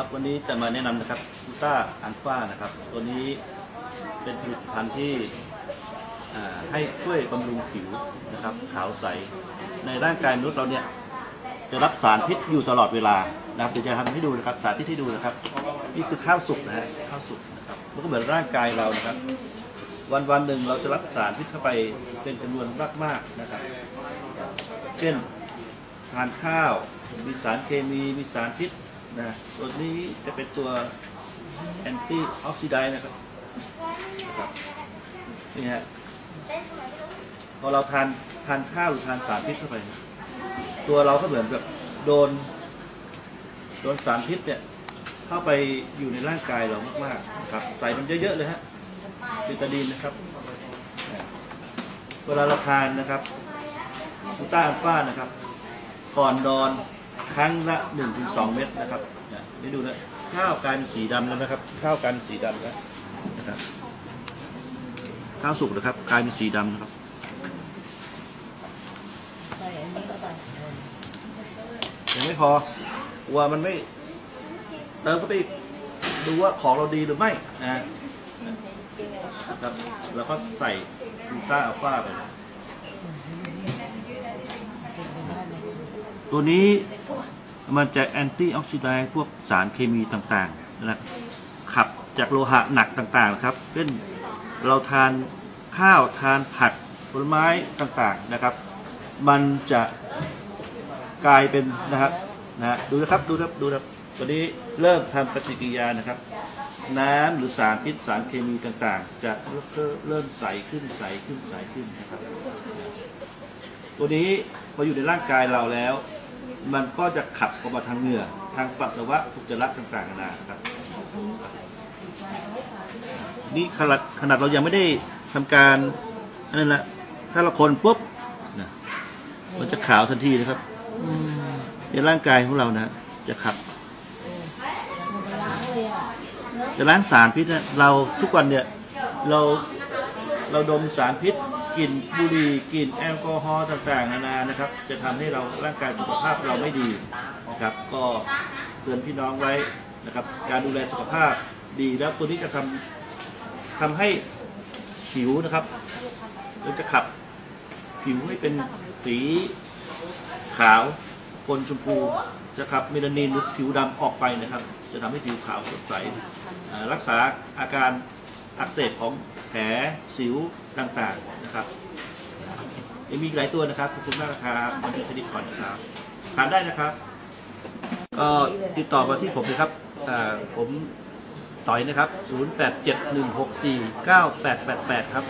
ครับวันนี้จะมาแนะนำนะครับกูต้าอันฟ้านะครับ ตัวนี้เป็นผลิตภัณฑ์ที่อ่าให้ช่วยบำรุงผิวนะครับ ขาวใส ในร่างกายมนุษย์เราเนี่ยจะรับสารพิษอยู่ตลอดเวลานะครับเดี๋ยวจะทำให้ดูนะครับสารพิษที่ดูนะครับ นี่คือข้าวสุกนะฮะข้าวสุกนะครับมันก็เหมือนร่างกายเรานะครับ วันวันหนึ่งเราจะรับสารพิษเข้าไปเป็นจำนวนมากๆนะครับ เช่นทานข้าว มีสารเคมีมีสารพิษ นะตัวนี้จะเป็นตัวแอนตี้ออกซิไดซ์นะครับนะครับนี่ฮะพอเราทานทานข้าวหรือทานสารพิษเข้าไป ตัวเราก็เหมือนกับโดน โดนสารพิษเนี่ยเข้าไปอยู่ในร่างกายเรามากๆนะครับใส่มันเยอะๆเลยฮะวิตามินนะครับ เวลาเราทานนะครับซูต้าอัลฟานะครับ ก่อนนอน ครั้งละ1-2 เม็ดนะครับนี่ดูนะข้าวกลายเป็นสีดำแล้วนะครับ ข้าวกลายเป็นสีดำแล้วนะครับข้าวสุกนะครับกลายเป็นสีดำนะครับยังไม่พอวัวมันไม่เติมเข้าไปดูว่าของเราดีหรือไม่นะครับแล้วก็ใส่กลูต้าอัลฟาไปตัวนี้ มันจะแอนตี้ออกซิไดซ์พวกสารเคมีต่างๆนะครับขับจากโลหะหนักต่างๆนะครับเช่นเราทานข้าวทานผักผลไม้ต่างๆนะครับ มันจะกลายเป็นนะครับนะดูนะครับดูนะครับดูนะครับตัวนี้เริ่มทำปฏิกิริยานะครับ น้ำหรือสารพิษสารเคมีต่างๆ จะเริ่มใสขึ้นใสขึ้นใสขึ้นนะครับ ตัวนี้พออยู่ในร่างกายเราแล้ว มันก็จะขับออกมาทางเหงื่อ ทางปัสสาวะอุจจาระต่างๆนานาครับ นี่ขนาดขนาดเรายังไม่ได้ทำการอันนั้นละถ้าเราคนปุ๊บนะมันจะขาวทันทีนะครับในร่างกายของเรานะจะขับ จะล้างสารพิษนะเราทุกวันเนี่ยเราเราดมสารพิษ กลิ่นบุหรี่กลิ่นแอลกอฮอล์ต่างๆนานานะครับ จะทำให้เราร่างกายสุขภาพเราไม่ดีนะครับ ก็เตือนพี่น้องไว้นะครับ การดูแลสุขภาพดีแล้วตัวนี้จะทำทำให้ผิวนะครับเราจะขับผิวให้เป็นสีขาวคนชมพูจะขับเมลานินหรือผิวดำออกไปนะครับ จะทำให้ผิวขาวสดใสรักษาอาการ อักเสบของแผลสิวต่างๆนะครับยังมีอีกหลายตัวนะครับขอบคุณมากครับมันนี้คดีก่อนนะครับถามได้นะครับ ก็ติดต่อมาที่ผมเลยครับผมต่อยนะครับ 0871649888 ครับ